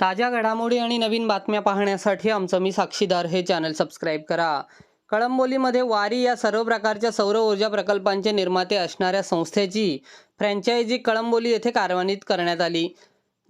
ताज्या घडामोडी आणि नवीन बातम्या पाहण्यासाठी आमचं मी साक्षीदार हे चॅनल सबस्क्राईब करा. कळंबोलीमध्ये वारी या सर्व प्रकारच्या सौर ऊर्जा प्रकल्पांचे निर्माते असणाऱ्या संस्थेची फ्रँचायझी कळंबोली येथे कार्यान्वित करण्यात आली.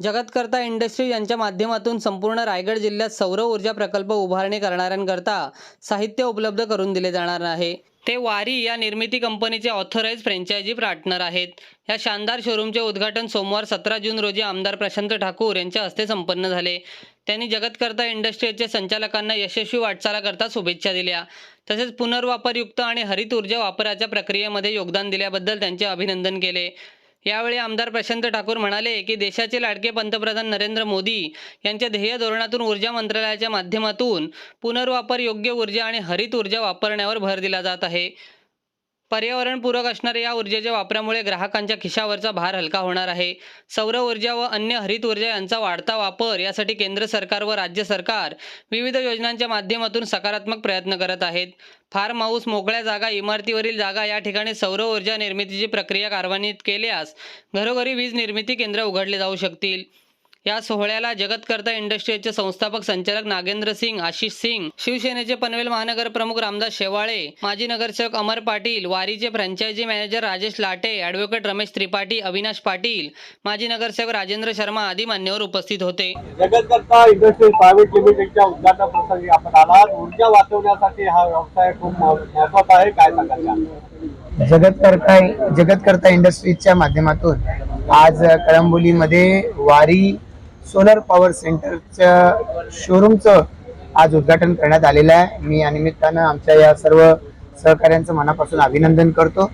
जगतकर्ता इंडस्ट्री यांच्या माध्यमातून संपूर्ण रायगड जिल्ह्यात सौर ऊर्जा प्रकल्प उभारणी करणाऱ्यांकरता साहित्य उपलब्ध करून दिले जाणार आहे. ते वारी या निर्मिती कंपनीचे ऑथराईज फ्रँचायझी पार्टनर आहेत. या शानदार शोरूमचे उद्घाटन सोमवार सतरा जून रोजी आमदार प्रशांत ठाकूर यांच्या हस्ते संपन्न झाले. त्यांनी जगतकर्ता इंडस्ट्रीजच्या संचालकांना यशस्वी वाटचालाकरता शुभेच्छा दिल्या. तसेच पुनर्वापरयुक्त आणि हरित ऊर्जा वापराच्या प्रक्रियेमध्ये योगदान दिल्याबद्दल त्यांचे अभिनंदन केले. यावेळी आमदार प्रशांत ठाकूर म्हणाले की देशाचे लाडके पंतप्रधान नरेंद्र मोदी यांच्या ध्येय धोरणातून ऊर्जा मंत्रालयाच्या माध्यमातून पुनर्वापर योग्य ऊर्जा आणि हरित ऊर्जा वापरण्यावर भर दिला जात आहे. पर्यावरणपूरक असणाऱ्या या ऊर्जेच्या वापरामुळे ग्राहकांच्या खिशावरचा भार हलका होणार आहे. सौर ऊर्जा व अन्य हरित ऊर्जा यांचा वाढता वापर यासाठी केंद्र सरकार व राज्य सरकार विविध योजनांच्या माध्यमातून सकारात्मक प्रयत्न करत आहेत. फार्म हाऊस मोकळ्या जागा इमारतीवरील जागा या ठिकाणी सौर ऊर्जा निर्मितीची प्रक्रिया कार्यान्वित केल्यास घरोघरी वीज निर्मिती केंद्र उघडले जाऊ शकतील. या सोहळ्याला जगतकर्ता इंडस्ट्रीजचे संस्थापक संचालक नागेंद्र सिंग आशिष सिंग शिवसेनेचे पनवेल महानगर प्रमुख रामदास शेवाळे माजी नगरसेवक Amar Patil वारीचे franchise manager Rajesh Late advocate Ramesh Tripathi Avinash Patil माजी नगरसेवक राजेंद्र शर्मा आदी मान्यवर उपस्थित होते. जगतकर्ता इंडस्ट्रीज प्रायव्हेट लिमिटेडच्या उद्घाटन प्रसंगी आपण आलात. ऊर्जा वाचवण्यासाठी हा व्यवसाय खूप महत्त्वाचा आहे. काय सांगाल या? जगतकर्ता जगतकर्ता इंडस्ट्रीजच्या माध्यमातून आज कळंबोलीमध्ये वारी सोलर पॉवर सेंटरच्या शोरूमचं आज उद्घाटन करण्यात आलेलं आहे. मी या निमित्तानं आमच्या या सर्व सहकाऱ्यांचं मनापासून अभिनंदन करतो.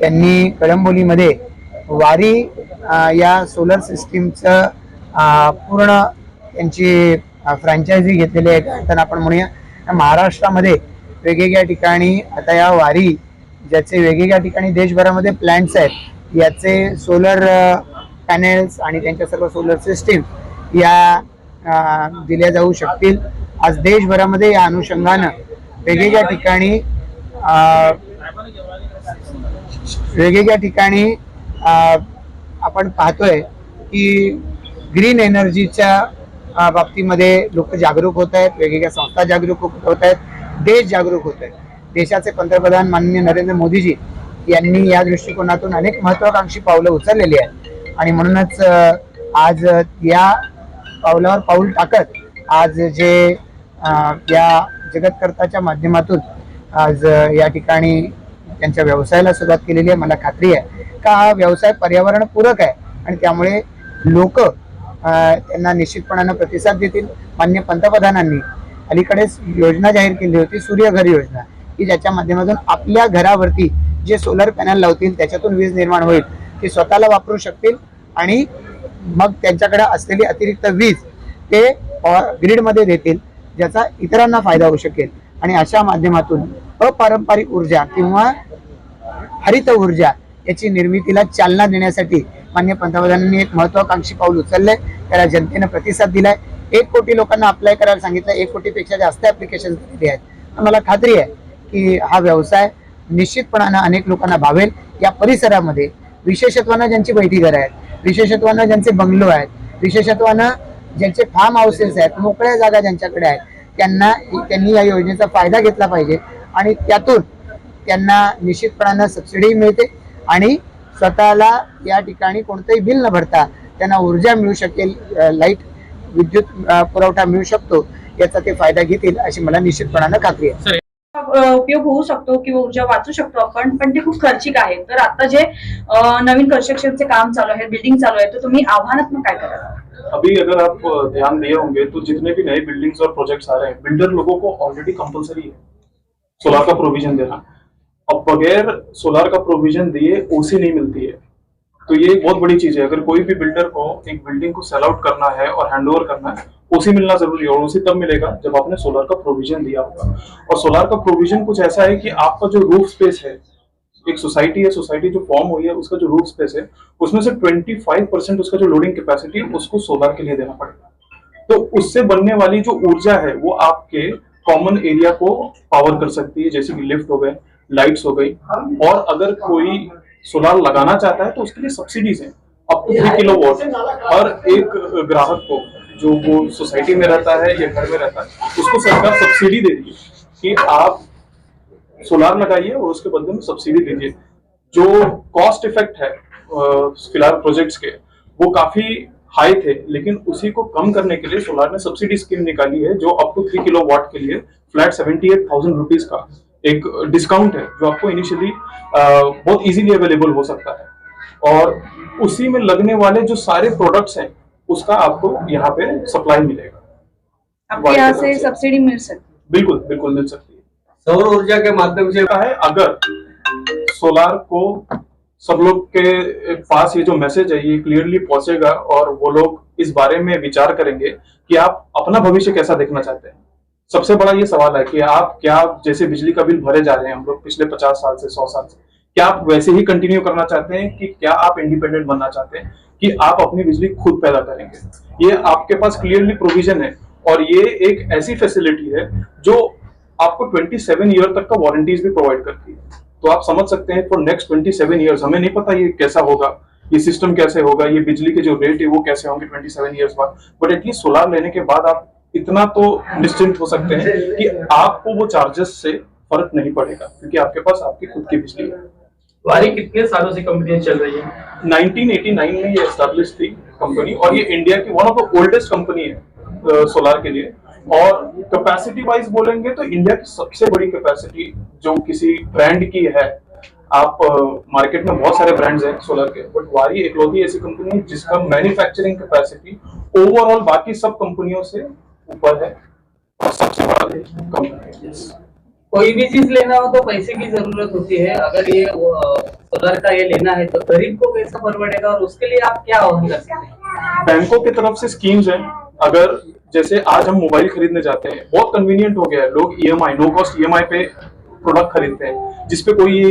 त्यांनी कळंबोलीमध्ये वारी या सोलर सिस्टीमचं पूर्ण त्यांची फ्रँचायझी घेतलेली आहे. तर आपण म्हणूया महाराष्ट्रामध्ये वेगवेगळ्या ठिकाणी आता या वारी ज्याचे वेगवेगळ्या ठिकाणी देशभरामध्ये प्लॅन्ट्स आहेत याचे सोलर पॅनेल्स आणि त्यांच्या सर्व सोलर सिस्टीम या अं, दिल्या जाऊ शकतील. आज देशभरामध्ये या अनुषंगानं वेगवेगळ्या ठिकाणी अं, वेगवेगळ्या ठिकाणी अं, आपण पाहतोय की ग्रीन एनर्जीच्या बाबतीमध्ये लोक जागरूक होत आहेत वेगवेगळ्या संस्था जागरूक होत आहेत देश जागरूक होत आहेत. देशाचे पंतप्रधान माननीय नरेंद्र मोदीजी यांनी या दृष्टिकोनातून अनेक महत्वाकांक्षी पावलं उचललेली आहेत. आणि म्हणूनच आज या पावलावर पाऊल टाकत आज जे या जगतकर्ताच्या माध्यमातून आज या ठिकाणी त्यांच्या व्यवसायाला सुरुवात केलेली आहे. मला खात्री आहे का हा व्यवसाय पर्यावरणपूरक आहे? आणि त्यामुळे लोक त्यांना निश्चितपणानं प्रतिसाद देतील. मान्य पंतप्रधानांनी अलीकडेच योजना जाहीर केली होती सूर्यघर योजना की ज्याच्या माध्यमातून आपल्या घरावरती जे सोलर पॅनल लावतील त्याच्यातून वीज निर्माण होईल. ते स्वतःला वापरू शकतील आणि मग त्यांच्याकडे असलेली अतिरिक्त वीज ते ग्रीडमध्ये देतील ज्याचा इतरांना फायदा होऊ शकेल. आणि अशा माध्यमातून अपारंपरिक ऊर्जा किंवा हरित ऊर्जा याची निर्मितीला चालना देण्यासाठी मान्य पंतप्रधानांनी एक महत्वाकांक्षी पाऊल उचललंय. त्याला जनतेनं प्रतिसाद दिलाय. एक कोटी लोकांना अप्लाय करायला सांगितलं. एक कोटीपेक्षा जास्त ऍप्लिकेशन दिली आहेत. मला खात्री आहे की हा व्यवसाय निश्चितपणानं अनेक लोकांना भावेल. या परिसरामध्ये विशेषत्वानं ज्यांची बैठी घरं आहेत विशेषत्वानं ज्यांचे बंगलो आहेत विशेषत्वानं ज्यांचे फार्म हाऊसेस आहेत मोकळ्या जागा ज्यांच्याकडे आहेत त्यांना त्यांनी या योजनेचा फायदा घेतला पाहिजे आणि त्यातून त्यांना निश्चितपणानं सबसिडी मिळते आणि स्वतःला या ठिकाणी कोणतंही बिल न भरता त्यांना ऊर्जा मिळू शकेल लाइट विद्युत पुरवठा मिळू शकतो याचा ते फायदा घेतील अशी मला निश्चितपणानं खात्री आहे. उपयोग होऊ शकतो किंवा ऊर्जा वाचू शकतो आपण पण ते खूप खर्चिक आहे. तर आता जे अ, नवीन कन्स्ट्रक्शनचे काम चालू आहे बिल्डिंग चालू आहे तर तुम्ही आव्हानात्मक काय कराल? अभी अगर आप ध्यान दिए होंगे तो जितने भी नए बिल्डिंग्स और प्रोजेक्ट्स आ रहे हैं बिल्डर लोगों को ऑलरेडी कंपलसरी है सोलार का प्रोविज़न देना। अब बगैर सोलार का प्रोविज़न दिए ओसी नहीं मिलती है। तो ये बहुत बड़ी चीज़ है। अगर कोई भी बिल्डर को एक बिल्डिंग को सेल आउट करना है और हैंड करना है ओसी मिलना ज़रूरी है और ओसी तब मिलेगा जब आपने सोलर का प्रोविज़न दिया होगा। और सोलर का प्रोविज़न कुछ ऐसा है कि आपका जो रूफ स्पेस है, एक सोसाइटी है सोसाइटी जो फॉर्म हुई है, उसका जो रूफ स्पेस है, उसमें से 25 परसेंट उसका जो लोडिंग कैपेसिटी है, उसको सोलार के लिए देना पड़ेगा। तो उससे बनने वाली जो ऊर्जा है, वो आपके कॉमन एरिया को पावर कर सकती है, जैसे कि लिफ्ट हो गए लाइट्स हो गई। और अगर कोई सोलार लगाना चाहता है तो उसके लिए सब्सिडीज हैं up to three kilo watt हर एक ग्राहक को। जो वो सोसाइटी में रहता है या घर में रहता है, उसको सरकार सब्सिडी दे है कि आप सोलार लगाइए और उसके बदले में सब्सिडी दीजिए। जो कॉस्ट इफ़ेक्ट है फ़िलहाल प्रोजेक्ट्स के, वो काफ़ी हाई थे, लेकिन उसी को कम करने के लिए सोलार ने सब्सिडी स्कीम निकाली है, जो up to three kilo watt के लिए flat seventy eight thousand rupees का एक डिस्काउंट है, जो आपको इनिशियली बहुत इजीली अवेलेबल हो सकता है। और उसी में लगने वाले जो सारे प्रोडक्ट्स हैं उसका आपको यहाँ पे सप्लाई मिलेगा। आपके यहाँ से सब्सिडी मिल सकती बिल्कुल बिल्कुल मिल सकती है। सौर ऊर्जा के माध्यम से है? अगर सोलार को सब लोग के पास ये जो मैसेज है ये क्लियरली पहुंचेगा और वो लोग इस बारे में विचार करेंगे कि आप अपना भविष्य कैसा देखना चाहते हैं। सबसे बड़ा ये सवाल है कि आप क्या जैसे बिजली का बिल भरे जा रहे हैं हम लोग पिछले पचास साल से सौ साल से क्या आप वैसे ही कंटिन्यू करना चाहते हैं कि क्या आप इंडिपेंडेंट बनना चाहते हैं? कि आप अपनी बिजली खुद पैदा करेंगे। ये आपके पास क्लियरली प्रोविज़न है और ये एक ऐसी फैसिलिटी है जो आपको 27 ईयर तक का वारंटीज भी प्रोवाइड करती है। तो आप समझ सकते हैं फॉर नेक्स्ट 27 ईयर्स हमें नहीं पता ये कैसा होगा, ये सिस्टम कैसे होगा, ये बिजली के जो रेट है वो कैसे होंगे 27 ईयर्स बाद। बट एटलीस्ट सोलार लेने के बाद आप इतना तो निश्चिंत हो सकते हैं कि आपको वो चार्जेस से फ़र्क नहीं पड़ेगा, क्योंकि आपके पास आपकी खुद की बिजली है। वारी कितने सालों से कंपनी चल रही है? 1989 में ये एस्टेब्लिश थी कंपनी और ये इंडिया की one of the oldest company है सोलार के लिए। और कैपेसिटी वाइज बोलेंगे तो इंडिया की सबसे बड़ी कैपेसिटी जो किसी ब्रांड की है, आप मार्केट में बहुत सारे ब्रांड्स हैं सोलर के। बट वारी एकलौती ऐसी कंपनी है जिसका मैन्युफैक्चरिंग कैपेसिटी ओवरऑल बाकी सब कंपनियों से ऊपर है। और सबसे बड़ा कंपनी है। कोई भी चीज़ लेना हो तो पैसे की ज़रूरत होती है। अगर ये सोलर का ये लेना है तो गरीब को कैसा परवड़ेगा और उसके लिए आप क्या आह्वान कर सकते हैं? बैंकों की तरफ़ से स्कीम्स हैं। अगर जैसे आज हम मोबाइल खरीदने जाते हैं, बहुत कन्वीनियंट हो गया है। लोग ईएमआई नो कॉस्ट ईएमआई पे प्रोडक्ट खरीदते हैं, जिसपे कोई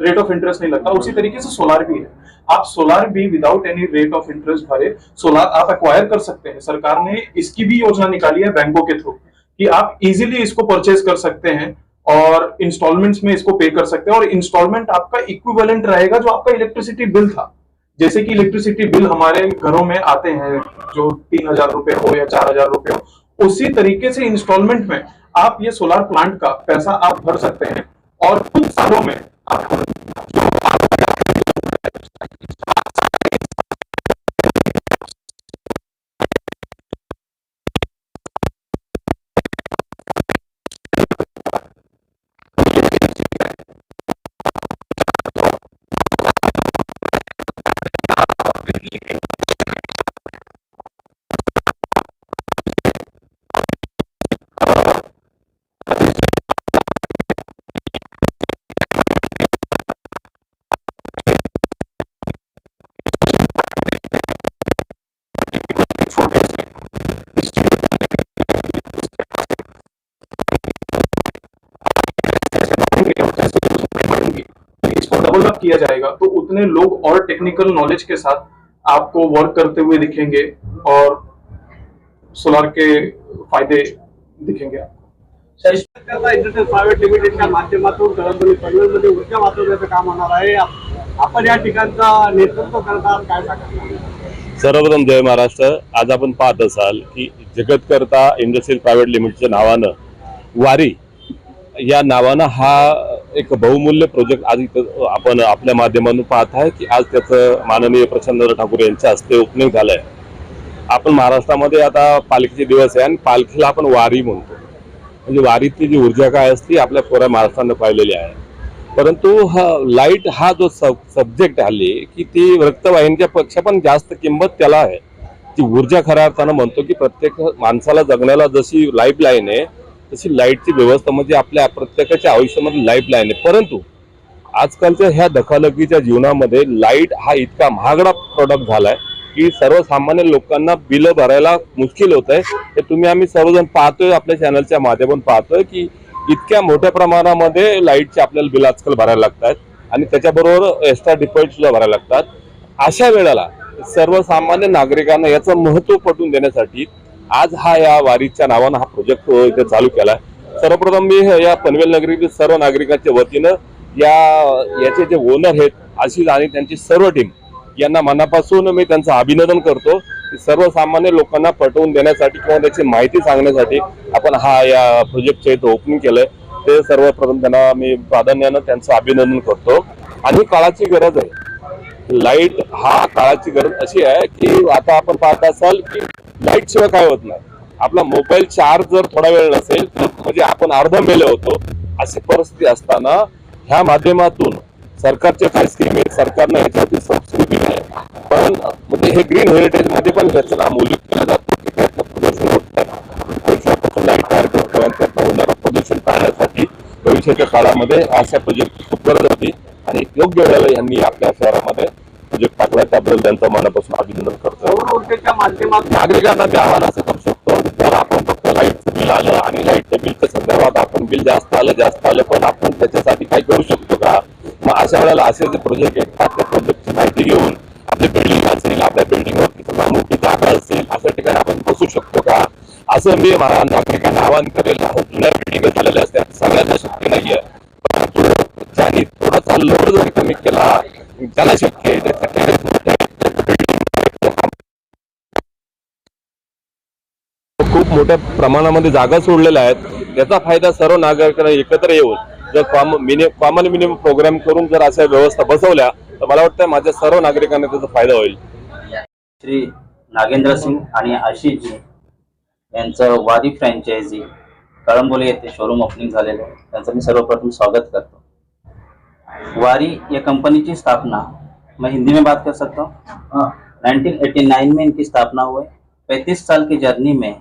रेट ऑफ़ इंटरेस्ट नहीं लगता। उसी तरीके से सोलार भी है। आप सोलार भी without any rate of interest भरे सोलार आप एक्वायर कर सकते हैं। सरकार ने इसकी भी योजना निकाली है बैंकों के थ्रू। कि आप इजीली इसको परचेज कर सकते हैं और इंस्टॉलमेंट्स में इसको पे कर सकते हैं और इंस्टॉलमेंट आपका इक्विवेलेंट रहेगा जो आपका इलेक्ट्रिसिटी बिल था। जैसे कि इलेक्ट्रिसिटी बिल हमारे घरों में आते हैं, जो तीन हज़ार रुपए हो या चार हज़ार रुपए हो, उसी तरीके से इंस्टॉलमेंट में आप ये सोलार प्लांट का पैसा आप भर सकते हैं और कुछ सालों में आपको उतने लोग और टेक्निकल नॉलेज के साथ आपको वर्क करते हुए दिखेंगे और सोलार के फायदे दिखेंगे आपको। करता इंडस्ट्रियल प्रायव्हेट लिमिटेडच्या माध्यमातून कळंबोली पनवेलमध्ये ऊर्जा वाचवण्याचं काम होणार आहे. आप- आपण या ठिकाणचा नेतृत्व करतात काय सांगता सर्वप्रथम जय महाराष्ट्र. आज आपण पाहत असाल की जगतकर्ता इंडस्ट्रियल प्रायव्हेट लिमिटेडच्या नावानं वारी या नावानं हा एक बहुमूल्य प्रोजेक्ट आज इथं आपण आपल्या माध्यमातून पाहत आहे की आज त्याचं माननीय प्रचंड ठाकूर यांच्या हस्ते ओपनिंग झालंय. आपण महाराष्ट्रामध्ये आता पालखीचे दिवस आहे आणि पालखीला आपण वारी म्हणतो. म्हणजे वारीतली जी ऊर्जा काय असते आपल्या पुऱ्या महाराष्ट्रानं पाहिलेली आहे. परंतु हा लाइट हा जो सब सब्जेक्ट आली की ती रक्तवाहिनीच्या पेक्षा पण जास्त किंमत त्याला आहे. ती ऊर्जा खऱ्या अर्थानं म्हणतो की प्रत्येक माणसाला जगण्याला जशी लाईफ लाईन आहे तशी लाईटची व्यवस्था म्हणजे आपल्या प्रत्येकाच्या आयुष्यामध्ये लाईफ लाईन आहे. परंतु आजकालच्या ह्या दखालकीच्या जीवनामध्ये लाइट हा इतका महागडा प्रोडक्ट झालाय की सर्वसामान्य लोकांना बिलं भरायला मुश्किल होत आहे हे तुम्ही आम्ही सर्वजण पाहतोय आपल्या चॅनलच्या माध्यमातून पाहतोय की इतक्या मोठ्या प्रमाणामध्ये लाईटचे आपल्याला बिल आजकाल भरायला लागतात आणि त्याच्याबरोबर एक्स्ट्रा डिपॉझिट सुद्धा भरायला लागतात. अशा वेळेला सर्वसामान्य नागरिकांना याचं महत्त्व पटवून देण्यासाठी आज हा या वारीच्या नावानं हा प्रोजेक्ट इथे चालू केला सर्वप्रथम मी या पनवेल नगरीतील सर्व नागरिकांच्या वतीनं या याचे जे ओनर आहेत आशिष आणि त्यांची सर्व टीम यांना मनापासून मी त्यांचं अभिनंदन करतो. की सर्वसामान्य लोकांना पटवून देण्यासाठी किंवा त्याची माहिती सांगण्यासाठी आपण हा या प्रोजेक्टच्या इथं ओपनिंग केलंय. ते सर्वप्रथम त्यांना मी प्राधान्यानं त्यांचं अभिनंदन करतो. आणि काळाची गरज आहे. लाइट हा काळाची गरज अशी आहे की आता आपण पाहत असाल की लाइट शिवाय काय होत नाही. आपला मोबाईल चार्ज जर थोडा वेळ नसेल तर म्हणजे आपण अर्ध मेले होतो अशी परिस्थिती असताना ह्या माध्यमातून सरकारच्या काय स्कीम आहेत सरकारनं याच्यावरती सबसिडी दिली आहे. पण म्हणजे हे ग्रीन हेरिटेजमध्ये पण याचं नाम उल्लेख केला जातो की त्यातनं प्रदूषण होत. नाही. लाइट तयार करतो आणि त्यातनं होणारं प्रदूषण टाळण्यासाठी भविष्याच्या काळामध्ये अशा प्रोजेक्ट खूप गरज होती. आणि योग्य वेळेला यांनी आपल्या शहरामध्ये प्रोजेक्ट टाकला त्याबद्दल त्यांचं मनापासून अभिनंदन करतो सौर ऊर्जेच्या माध्यमातून नागरिकांना ते आव्हान असं करू शकतो जर आपण फक्त लाईटचं बिल आलं आणि लाईटच्या बिलच्या संदर्भात आपण बिल जास्त आलं जास्त आलं पण आपण त्याच्यासाठी काय करू शकतो का? मग अशा वेळेला असे जे प्रोजेक्ट येतात त्या प्रोजेक्टची माहिती घेऊन आपली बिल्डिंग असेल आपल्या बिल्डिंगवरती समजा मोठी जागा असेल अशा ठिकाणी आपण बसू शकतो का? असं मी मला नागरिकांना आवाहन करेल जुन्या बिल्डिंग झालेल्या असतात सगळ्यांना शक्य नाहीये परंतु ज्यांनी थोडासा लोड जरी कमी केला त्याला शक्य आहे त्याच्या खूप मोठ्या प्रमाणामध्ये जागा सोडलेल्या आहेत. त्याचा फायदा सर्व नागरिकांना एकत्र येऊन जर कॉमन मिनिमम प्रोग्राम करून जर अशा व्यवस्था बसवल्या तर मला वाटतं माझ्या सर्व नागरिकांना त्याचा फायदा होईल. श्री नागेंद्र सिंग आणि आशिषजी यांचं वारी फ्रँचायझी कळंबोली येथे शोरूम ओपनिंग झालेलं आहे. त्यांचं मी सर्वप्रथम स्वागत करतो. वारी या कंपनी की स्थापना मैं हिंदी में बात कर सकता हूँ. नाइनटीन एटी नाइन में इनकी स्थापना हुई. पैंतीस साल की जर्नी में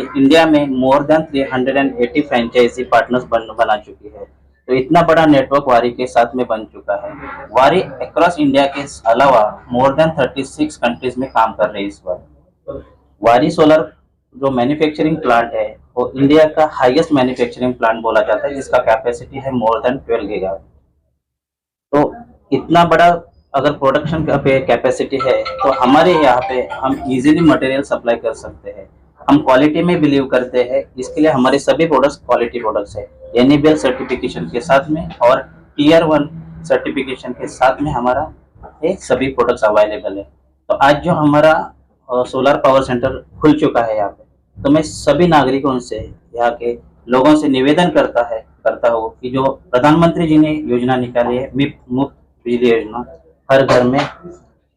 इंडिया में more than three hundred and eighty franchise partners बन, बना चुकी है। तो इतना बड़ा नेटवर्क वारी के साथ में बन चुका है। वारी अक्रॉस इंडिया के अलावा more than thirty six countries में काम कर रही है इस बार। वारी सोलर जो मैन्युफैक्चरिंग प्लांट है, वो इंडिया का हाईएस्ट मैन्युफैक्चरिंग प्लांट बोला जाता है, जिसका कैपेसिटी है मोर देन ट्वेल्व गीगा तो इतना बड़ा अगर प्रोडक्शन कैपेसिटी है तो हमारे यहाँ पे हम इजीली मटेरियल सप्लाई कर सकते हैं। हम क्वालिटी में बिलीव करते हैं, इसके लिए हमारे सभी प्रोडक्ट्स क्वालिटी प्रोडक्ट्स है। एनएबीएल सर्टिफिकेशन के साथ में और टीयर वन सर्टिफिकेशन के साथ में हमारा ये सभी प्रोडक्ट्स अवेलेबल है। तो आज जो हमारा सोलर पावर सेंटर खुल चुका है यहाँ पे तो मैं सभी नागरिकों से, यहाँ के लोगों से निवेदन करता है, करता हूँ कि जो प्रधानमंत्री जी ने योजना निकाली है मुफ़्त बिजली योजना हर घर में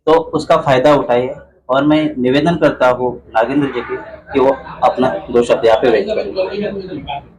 तो उसका फ़ायदा उठाइए। और मैं निवेदन करता हूँ नागेंद्र जी की कि वो अपना दो शब्द यहाँ पे व्यक्त करें।